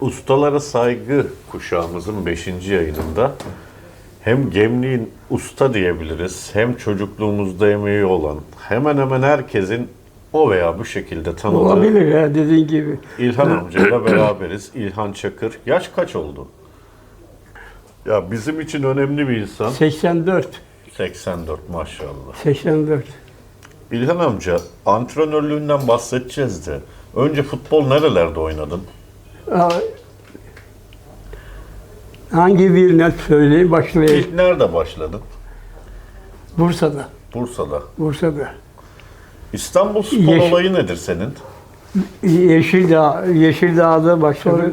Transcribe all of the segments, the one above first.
Ustalara Saygı kuşağımızın 5. yayınında hem Gemliğin usta diyebiliriz, hem çocukluğumuzda emeği olan, hemen hemen herkesin o veya bu şekilde tanıdığı... Olabilir ya dediğin gibi. İlhan amcayla beraberiz. İlhan Çakır. Yaş kaç oldu? Ya bizim için önemli bir insan. 84. 84 maşallah. 84. İlhan amca antrenörlüğünden bahsedeceğiz de. Önce futbol nerelerde oynadın? Hangi birine söyleyeyim başlayayım. İlk nerede başladın? Bursa'da. Bursa'da. Bursa'da. İstanbul spor Yeş- olayı nedir senin? Yeşildağ, Yeşildağ'da başladı.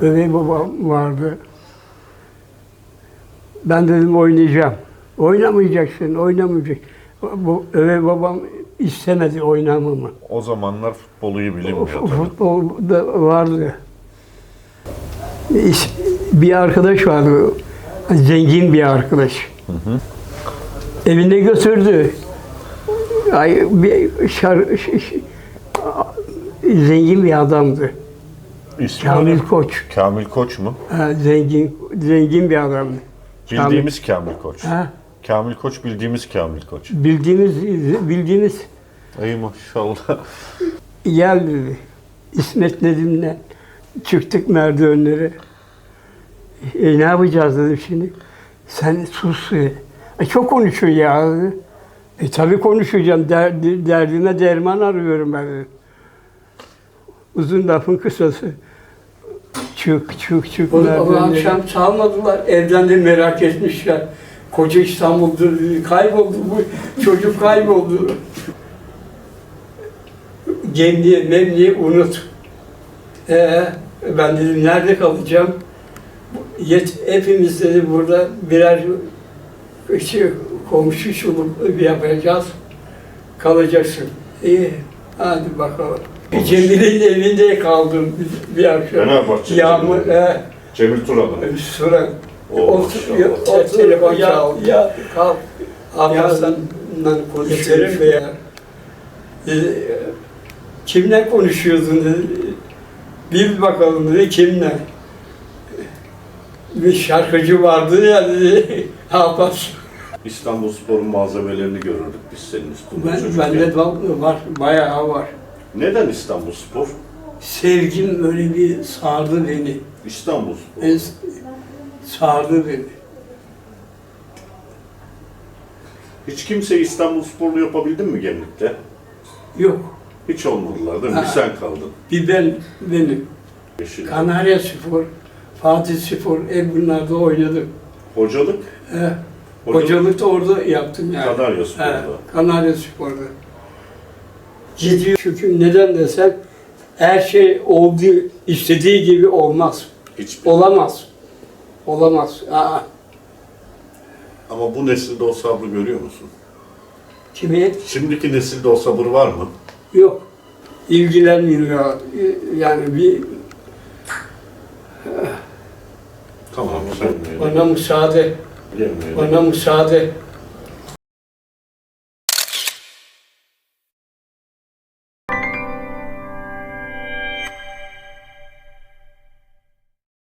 Öbey babam vardı. Ben dedim oynayacağım. Oynamayacaksın, oynamayacak. Bu öbey babam istemedi oynamamı. O zamanlar futbolu iyi O bilinmiyor fu- tabii. Futbolda vardı. İs- Bir arkadaş vardı. Zengin bir arkadaş. Evine götürdü. Ay, bir şar, ş- ş- zengin bir adamdı. İsmi Kamil ne? Koç. Kamil Koç mu? Ha, zengin zengin bir adamdı. Bildiğimiz Kamil Koç. Ha, Kamil Koç bildiğimiz Kamil Koç. bildiğiniz bildiğiniz Ey maşallah. gel dedi. İsmet Nedim'le çıktık merdivenlere. E, ne yapacağız dedim şimdi. Sen sus. dedi. E, çok konuşuyor ya. dedi. E tabii konuşacağım. Der, derdime derman arıyorum ben dedi. Uzun lafın kısası. Çık çık çık O, o merdivenlere. akşam çalmadılar. Evden de merak etmişler. Koca İstanbul'da kayboldu bu çocuk kayboldu. Gemliğe, memliğe unut. Ee, ben dedim nerede kalacağım? Yet, hepimiz dedi burada birer şey, komşu şuluk yapacağız. Kalacaksın. İyi, hadi bakalım. Cemile'nin evinde kaldım bir, akşam. Fenerbahçe Yağmur, Cemile. he. Cemil Turan'ın. Süren. Oo, Otur, telefon Ya- çal. ya- kalk. Ablasından konuşuyorum veya e, kimle konuşuyordun dedi. Bil bakalım dedi kimle. Bir şarkıcı vardı ya dedi. Abbas. İstanbul Spor'un malzemelerini görürdük biz senin üstünde Ben, çocukken. bende de var, bayağı var. Neden İstanbul Spor? Sevgim öyle bir sardı beni. İstanbul Spor. Sardı beni. Hiç kimse İstanbul Sporlu yapabildin mi Gemlik'te? Yok. Hiç olmadılar değil mi? Bir Ha. sen kaldın. Bir ben benim. Yeşil. Kanarya Spor, Fatih Spor, hep bunlarda oynadım. Hocalık? He. Hocalık da orada yaptım yani. Kanarya Spor'da. He, Kanarya Spor'da. Ciddi çünkü neden desen her şey olduğu, istediği gibi olmaz. Hiçbir. Olamaz. Olamaz. Aa, Ama bu nesilde o sabrı görüyor musun? kimi? Şimdiki nesilde o sabır var mı? Yok. İlgilenmiyor. Yani bir Tamam. Gelmiyor. bana müsaade, bana müsaade.